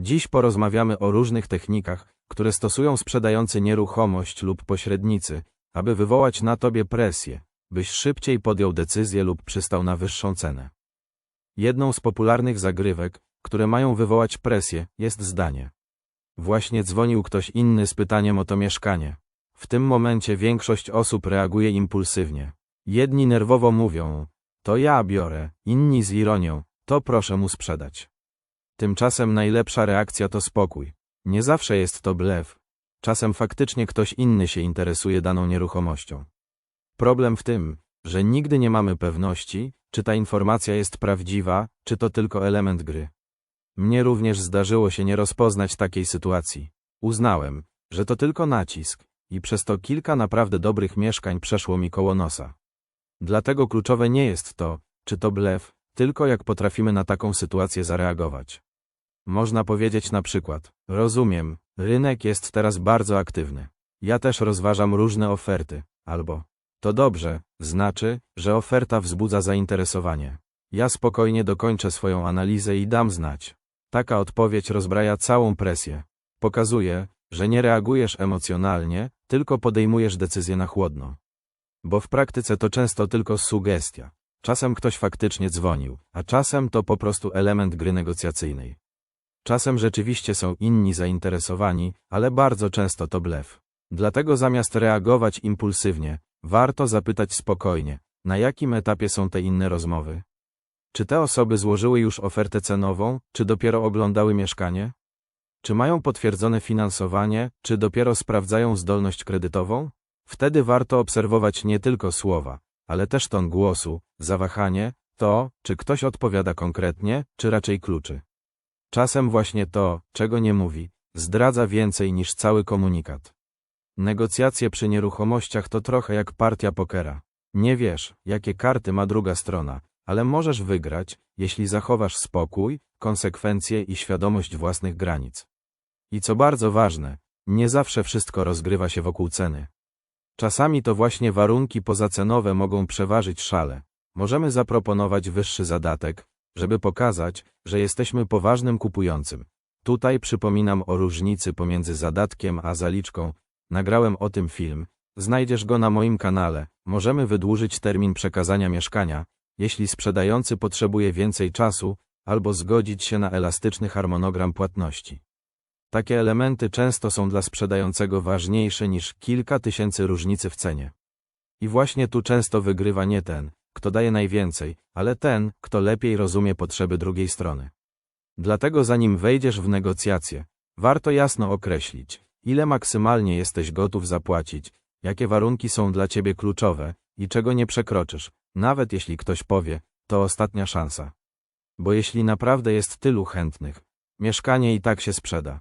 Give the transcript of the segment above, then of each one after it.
Dziś porozmawiamy o różnych technikach, które stosują sprzedający nieruchomość lub pośrednicy, aby wywołać na tobie presję, byś szybciej podjął decyzję lub przystał na wyższą cenę. Jedną z popularnych zagrywek, które mają wywołać presję, jest zdanie. Właśnie dzwonił ktoś inny z pytaniem o to mieszkanie. W tym momencie większość osób reaguje impulsywnie. Jedni nerwowo mówią, to ja biorę, inni z ironią, to proszę mu sprzedać. Tymczasem najlepsza reakcja to spokój. Nie zawsze jest to blef. Czasem faktycznie ktoś inny się interesuje daną nieruchomością. Problem w tym, że nigdy nie mamy pewności, czy ta informacja jest prawdziwa, czy to tylko element gry. Mnie również zdarzyło się nie rozpoznać takiej sytuacji. Uznałem, że to tylko nacisk, i przez to kilka naprawdę dobrych mieszkań przeszło mi koło nosa. Dlatego kluczowe nie jest to, czy to blef, tylko jak potrafimy na taką sytuację zareagować. Można powiedzieć na przykład, rozumiem, rynek jest teraz bardzo aktywny. Ja też rozważam różne oferty, albo to dobrze, znaczy, że oferta wzbudza zainteresowanie. Ja spokojnie dokończę swoją analizę i dam znać. Taka odpowiedź rozbraja całą presję. Pokazuje, że nie reagujesz emocjonalnie, tylko podejmujesz decyzję na chłodno. Bo w praktyce to często tylko sugestia. Czasem ktoś faktycznie dzwonił, a czasem to po prostu element gry negocjacyjnej. Czasem rzeczywiście są inni zainteresowani, ale bardzo często to blef. Dlatego zamiast reagować impulsywnie, warto zapytać spokojnie, na jakim etapie są te inne rozmowy. Czy te osoby złożyły już ofertę cenową, czy dopiero oglądały mieszkanie? Czy mają potwierdzone finansowanie, czy dopiero sprawdzają zdolność kredytową? Wtedy warto obserwować nie tylko słowa, ale też ton głosu, zawahanie, to, czy ktoś odpowiada konkretnie, czy raczej kluczy. Czasem właśnie to, czego nie mówi, zdradza więcej niż cały komunikat. Negocjacje przy nieruchomościach to trochę jak partia pokera. Nie wiesz, jakie karty ma druga strona, ale możesz wygrać, jeśli zachowasz spokój, konsekwencje i świadomość własnych granic. I co bardzo ważne, nie zawsze wszystko rozgrywa się wokół ceny. Czasami to właśnie warunki pozacenowe mogą przeważyć szale. Możemy zaproponować wyższy zadatek, żeby pokazać, że jesteśmy poważnym kupującym. Tutaj przypominam o różnicy pomiędzy zadatkiem a zaliczką. Nagrałem o tym film. Znajdziesz go na moim kanale. Możemy wydłużyć termin przekazania mieszkania, jeśli sprzedający potrzebuje więcej czasu, albo zgodzić się na elastyczny harmonogram płatności. Takie elementy często są dla sprzedającego ważniejsze niż kilka tysięcy różnicy w cenie. I właśnie tu często wygrywa nie ten, kto daje najwięcej, ale ten, kto lepiej rozumie potrzeby drugiej strony. Dlatego zanim wejdziesz w negocjacje, warto jasno określić, ile maksymalnie jesteś gotów zapłacić, jakie warunki są dla ciebie kluczowe i czego nie przekroczysz, nawet jeśli ktoś powie, to ostatnia szansa. Bo jeśli naprawdę jest tylu chętnych, mieszkanie i tak się sprzeda.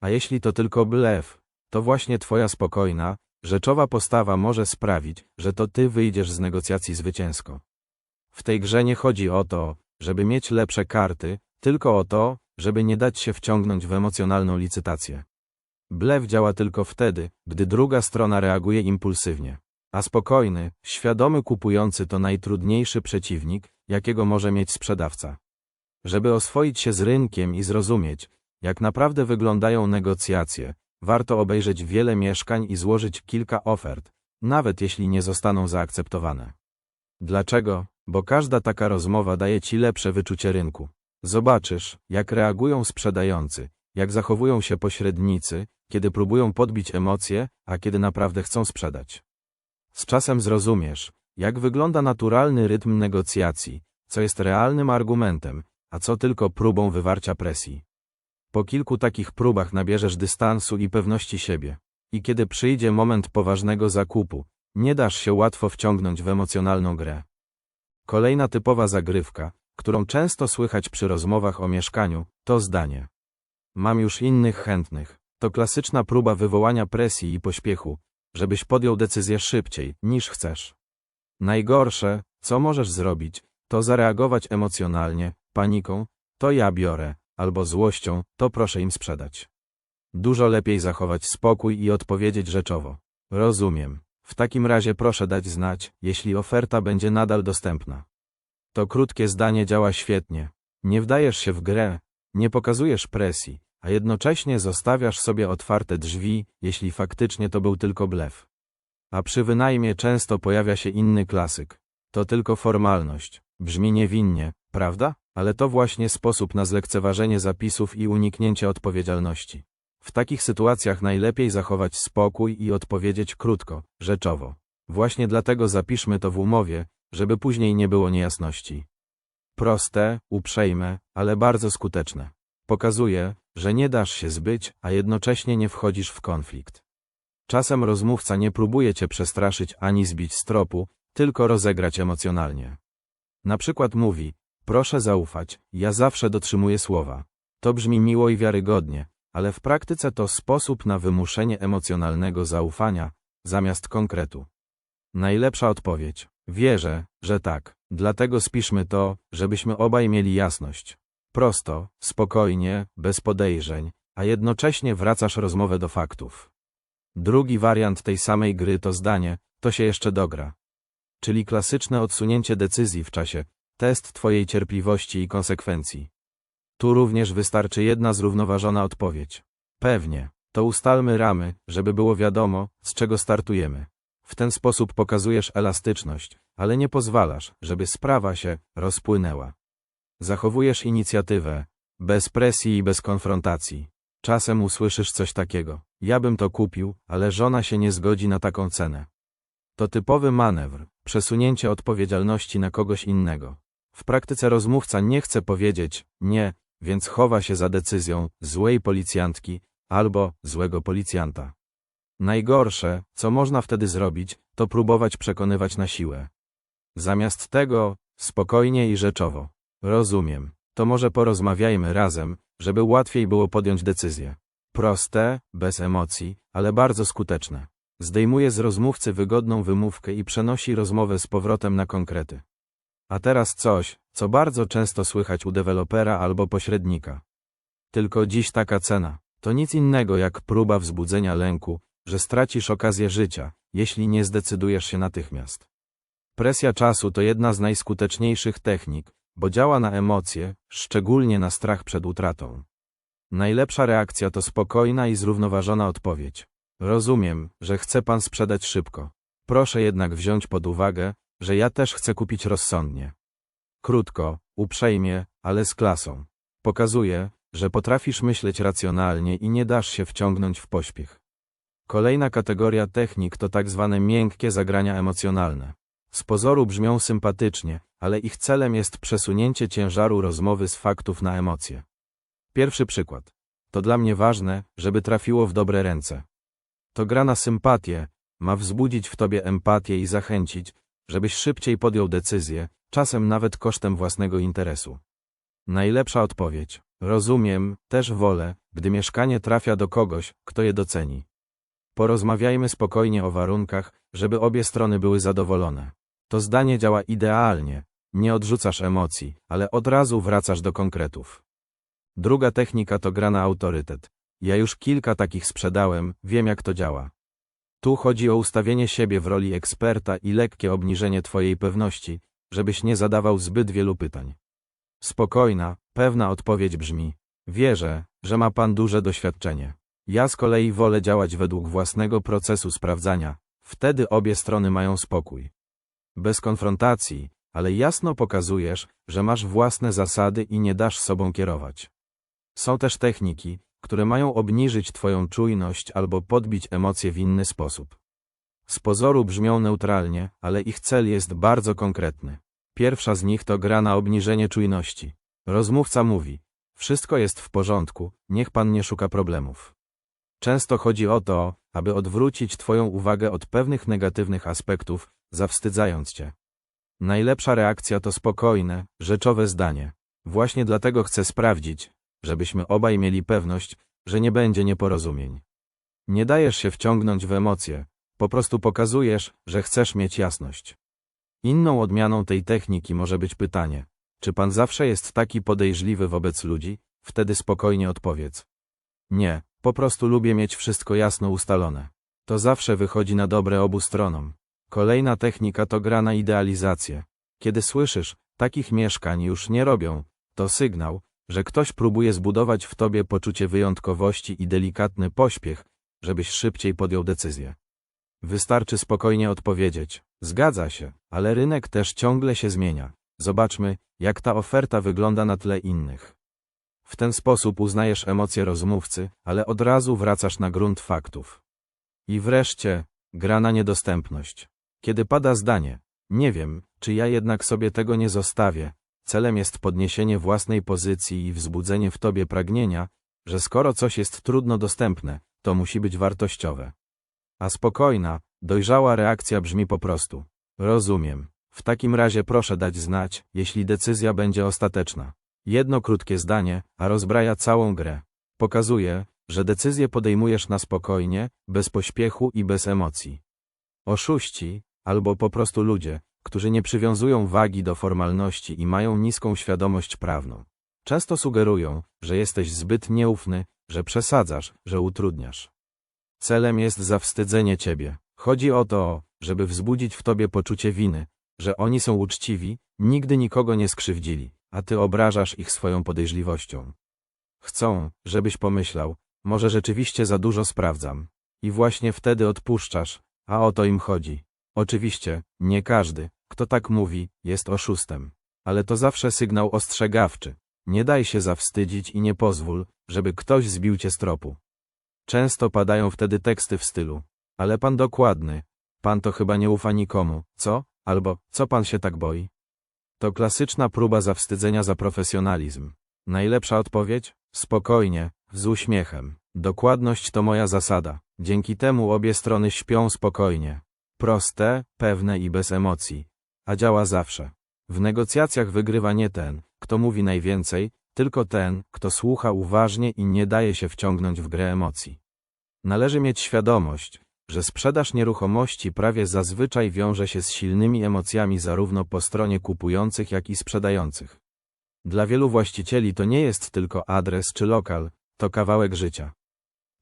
A jeśli to tylko blef, to właśnie twoja spokojna, rzeczowa postawa może sprawić, że to ty wyjdziesz z negocjacji zwycięsko. W tej grze nie chodzi o to, żeby mieć lepsze karty, tylko o to, żeby nie dać się wciągnąć w emocjonalną licytację. Blef działa tylko wtedy, gdy druga strona reaguje impulsywnie. A spokojny, świadomy kupujący to najtrudniejszy przeciwnik, jakiego może mieć sprzedawca. Żeby oswoić się z rynkiem i zrozumieć, jak naprawdę wyglądają negocjacje, warto obejrzeć wiele mieszkań i złożyć kilka ofert, nawet jeśli nie zostaną zaakceptowane. Dlaczego? Bo każda taka rozmowa daje ci lepsze wyczucie rynku. Zobaczysz, jak reagują sprzedający, jak zachowują się pośrednicy, kiedy próbują podbić emocje, a kiedy naprawdę chcą sprzedać. Z czasem zrozumiesz, jak wygląda naturalny rytm negocjacji, co jest realnym argumentem, a co tylko próbą wywarcia presji. Po kilku takich próbach nabierzesz dystansu i pewności siebie. I kiedy przyjdzie moment poważnego zakupu, nie dasz się łatwo wciągnąć w emocjonalną grę. Kolejna typowa zagrywka, którą często słychać przy rozmowach o mieszkaniu, to zdanie. Mam już innych chętnych. To klasyczna próba wywołania presji i pośpiechu, żebyś podjął decyzję szybciej, niż chcesz. Najgorsze, co możesz zrobić, to zareagować emocjonalnie, paniką, to ja biorę, albo złością, to proszę im sprzedać. Dużo lepiej zachować spokój i odpowiedzieć rzeczowo. Rozumiem. W takim razie proszę dać znać, jeśli oferta będzie nadal dostępna. To krótkie zdanie działa świetnie. Nie wdajesz się w grę, Nie pokazujesz presji, a jednocześnie zostawiasz sobie otwarte drzwi, jeśli faktycznie to był tylko blef. A przy wynajmie często pojawia się inny klasyk. To tylko formalność. Brzmi niewinnie, prawda? Ale to właśnie sposób na zlekceważenie zapisów i uniknięcie odpowiedzialności. W takich sytuacjach najlepiej zachować spokój i odpowiedzieć krótko, rzeczowo. Właśnie dlatego zapiszmy to w umowie, żeby później nie było niejasności. Proste, uprzejme, ale bardzo skuteczne. Pokazuje, że nie dasz się zbyć, a jednocześnie nie wchodzisz w konflikt. Czasem rozmówca nie próbuje cię przestraszyć ani zbić z tropu, tylko rozegrać emocjonalnie. Na przykład mówi, proszę zaufać, ja zawsze dotrzymuję słowa. To brzmi miło i wiarygodnie, ale w praktyce to sposób na wymuszenie emocjonalnego zaufania, zamiast konkretu. Najlepsza odpowiedź. Wierzę, że tak, dlatego spiszmy to, żebyśmy obaj mieli jasność. Prosto, spokojnie, bez podejrzeń, a jednocześnie wracasz rozmowę do faktów. Drugi wariant tej samej gry to zdanie, to się jeszcze dogra. Czyli klasyczne odsunięcie decyzji w czasie, test twojej cierpliwości i konsekwencji. Tu również wystarczy jedna zrównoważona odpowiedź. Pewnie, to ustalmy ramy, żeby było wiadomo, z czego startujemy. W ten sposób pokazujesz elastyczność, ale nie pozwalasz, żeby sprawa się rozpłynęła. Zachowujesz inicjatywę, bez presji i bez konfrontacji. Czasem usłyszysz coś takiego. Ja bym to kupił, ale żona się nie zgodzi na taką cenę. To typowy manewr, przesunięcie odpowiedzialności na kogoś innego. W praktyce rozmówca nie chce powiedzieć nie, więc chowa się za decyzją złej policjantki albo złego policjanta. Najgorsze, co można wtedy zrobić, to próbować przekonywać na siłę. Zamiast tego, spokojnie i rzeczowo. Rozumiem. To może porozmawiajmy razem, żeby łatwiej było podjąć decyzję. Proste, bez emocji, ale bardzo skuteczne. Zdejmuje z rozmówcy wygodną wymówkę i przenosi rozmowę z powrotem na konkrety. A teraz coś, co bardzo często słychać u dewelopera albo pośrednika. Tylko dziś taka cena. To nic innego jak próba wzbudzenia lęku, że stracisz okazję życia, jeśli nie zdecydujesz się natychmiast. Presja czasu to jedna z najskuteczniejszych technik, bo działa na emocje, szczególnie na strach przed utratą. Najlepsza reakcja to spokojna i zrównoważona odpowiedź. Rozumiem, że chce pan sprzedać szybko. Proszę jednak wziąć pod uwagę, że ja też chcę kupić rozsądnie. Krótko, uprzejmie, ale z klasą. Pokazuje, że potrafisz myśleć racjonalnie i nie dasz się wciągnąć w pośpiech. Kolejna kategoria technik to tak zwane miękkie zagrania emocjonalne. Z pozoru brzmią sympatycznie, ale ich celem jest przesunięcie ciężaru rozmowy z faktów na emocje. Pierwszy przykład. To dla mnie ważne, żeby trafiło w dobre ręce. To gra na sympatię, ma wzbudzić w tobie empatię i zachęcić, żebyś szybciej podjął decyzję, czasem nawet kosztem własnego interesu. Najlepsza odpowiedź. Rozumiem, też wolę, gdy mieszkanie trafia do kogoś, kto je doceni. Porozmawiajmy spokojnie o warunkach, żeby obie strony były zadowolone. To zdanie działa idealnie. Nie odrzucasz emocji, ale od razu wracasz do konkretów. Druga technika to gra na autorytet. Ja już kilka takich sprzedałem, wiem jak to działa. Tu chodzi o ustawienie siebie w roli eksperta i lekkie obniżenie twojej pewności, żebyś nie zadawał zbyt wielu pytań. Spokojna, pewna odpowiedź brzmi: Wierzę, że ma pan duże doświadczenie. Ja z kolei wolę działać według własnego procesu sprawdzania, wtedy obie strony mają spokój. Bez konfrontacji, ale jasno pokazujesz, że masz własne zasady i nie dasz sobą kierować. Są też techniki, które mają obniżyć Twoją czujność albo podbić emocje w inny sposób. Z pozoru brzmią neutralnie, ale ich cel jest bardzo konkretny. Pierwsza z nich to gra na obniżenie czujności. Rozmówca mówi: Wszystko jest w porządku, niech pan nie szuka problemów. Często chodzi o to, aby odwrócić Twoją uwagę od pewnych negatywnych aspektów, zawstydzając Cię. Najlepsza reakcja to spokojne, rzeczowe zdanie. Właśnie dlatego chcę sprawdzić, żebyśmy obaj mieli pewność, że nie będzie nieporozumień. Nie dajesz się wciągnąć w emocje, po prostu pokazujesz, że chcesz mieć jasność. Inną odmianą tej techniki może być pytanie, czy pan zawsze jest taki podejrzliwy wobec ludzi? Wtedy spokojnie odpowiedz. Nie, po prostu lubię mieć wszystko jasno ustalone. To zawsze wychodzi na dobre obu stronom. Kolejna technika to gra na idealizację. Kiedy słyszysz, takich mieszkań już nie robią, to sygnał, że ktoś próbuje zbudować w tobie poczucie wyjątkowości i delikatny pośpiech, żebyś szybciej podjął decyzję. Wystarczy spokojnie odpowiedzieć, zgadza się, ale rynek też ciągle się zmienia. Zobaczmy, jak ta oferta wygląda na tle innych. W ten sposób uznajesz emocje rozmówcy, ale od razu wracasz na grunt faktów. I wreszcie, gra na niedostępność. Kiedy pada zdanie, nie wiem, czy ja jednak sobie tego nie zostawię, celem jest podniesienie własnej pozycji i wzbudzenie w tobie pragnienia, że skoro coś jest trudno dostępne, to musi być wartościowe. A spokojna, dojrzała reakcja brzmi po prostu. Rozumiem. W takim razie proszę dać znać, jeśli decyzja będzie ostateczna. Jedno krótkie zdanie, a rozbraja całą grę. Pokazuje, że decyzję podejmujesz na spokojnie, bez pośpiechu i bez emocji. Oszuści, albo po prostu ludzie, którzy nie przywiązują wagi do formalności i mają niską świadomość prawną. Często sugerują, że jesteś zbyt nieufny, że przesadzasz, że utrudniasz. Celem jest zawstydzenie ciebie. Chodzi o to, żeby wzbudzić w tobie poczucie winy, że oni są uczciwi, nigdy nikogo nie skrzywdzili, a ty obrażasz ich swoją podejrzliwością. Chcą, żebyś pomyślał, może rzeczywiście za dużo sprawdzam. I właśnie wtedy odpuszczasz, a o to im chodzi. Oczywiście, nie każdy, kto tak mówi, jest oszustem. Ale to zawsze sygnał ostrzegawczy. Nie daj się zawstydzić i nie pozwól, żeby ktoś zbił cię z tropu. Często padają wtedy teksty w stylu, ale pan dokładny, pan to chyba nie ufa nikomu, co? Albo, co pan się tak boi? To klasyczna próba zawstydzenia za profesjonalizm. Najlepsza odpowiedź? Spokojnie, z uśmiechem. Dokładność to moja zasada. Dzięki temu obie strony śpią spokojnie. Proste, pewne i bez emocji. A działa zawsze. W negocjacjach wygrywa nie ten, kto mówi najwięcej, tylko ten, kto słucha uważnie i nie daje się wciągnąć w grę emocji. Należy mieć świadomość, że sprzedaż nieruchomości prawie zazwyczaj wiąże się z silnymi emocjami zarówno po stronie kupujących, jak i sprzedających. Dla wielu właścicieli to nie jest tylko adres czy lokal, to kawałek życia.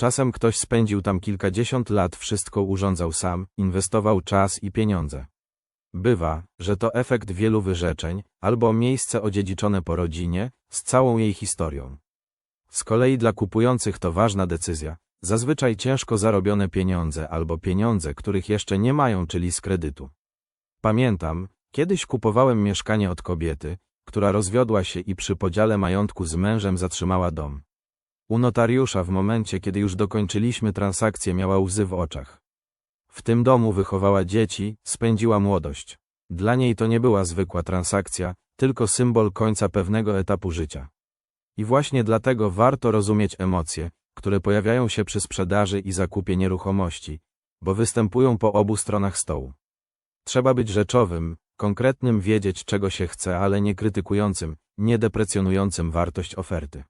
Czasem ktoś spędził tam kilkadziesiąt lat, wszystko urządzał sam, inwestował czas i pieniądze. Bywa, że to efekt wielu wyrzeczeń, albo miejsce odziedziczone po rodzinie, z całą jej historią. Z kolei dla kupujących to ważna decyzja, zazwyczaj ciężko zarobione pieniądze albo pieniądze, których jeszcze nie mają, czyli z kredytu. Pamiętam, kiedyś kupowałem mieszkanie od kobiety, która rozwiodła się i przy podziale majątku z mężem zatrzymała dom. U notariusza w momencie, kiedy już dokończyliśmy transakcję, miała łzy w oczach. W tym domu wychowała dzieci, spędziła młodość. Dla niej to nie była zwykła transakcja, tylko symbol końca pewnego etapu życia. I właśnie dlatego warto rozumieć emocje, które pojawiają się przy sprzedaży i zakupie nieruchomości, bo występują po obu stronach stołu. Trzeba być rzeczowym, konkretnym wiedzieć czego się chce, ale nie krytykującym, nie deprecjonującym wartość oferty.